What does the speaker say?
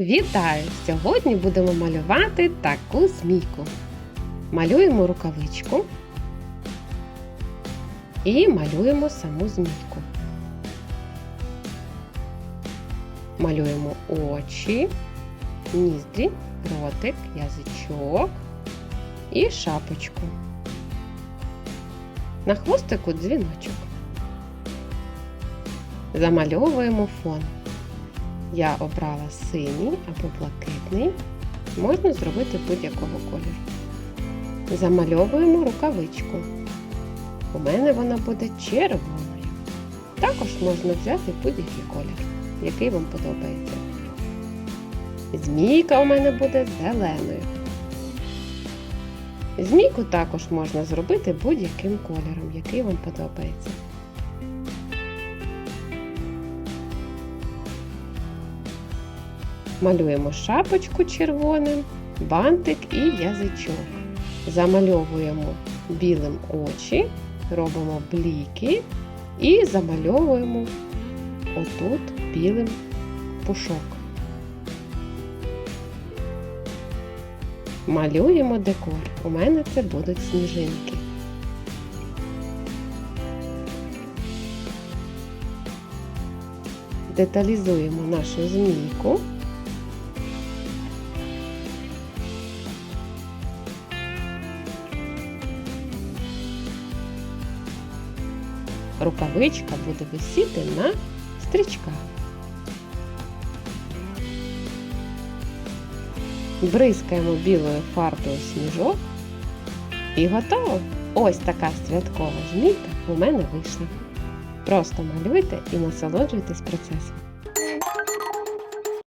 Вітаю! Сьогодні будемо малювати таку змійку. Малюємо рукавичку і малюємо саму змійку. Малюємо очі, ніздрі, ротик, язичок і шапочку. На хвостику дзвіночок. Замальовуємо фон. Я обрала синій або блакитний. Можна зробити будь-якого кольору. Замальовуємо рукавичку. У мене вона буде червоною. Також можна взяти будь-який колір, який вам подобається. Змійка у мене буде зеленою. Змійку також можна зробити будь-яким кольором, який вам подобається. Малюємо шапочку червоним, бантик і язичок. Замальовуємо білим очі, робимо бліки і замальовуємо отут білим пушок. Малюємо декор. У мене це будуть сніжинки. Деталізуємо нашу змійку. Рукавичка буде висіти на стрічках. Бризкаємо білою фарбою сніжок і готово! Ось така святкова змійка у мене вийшла. Просто малюйте і насолоджуйтесь процесом.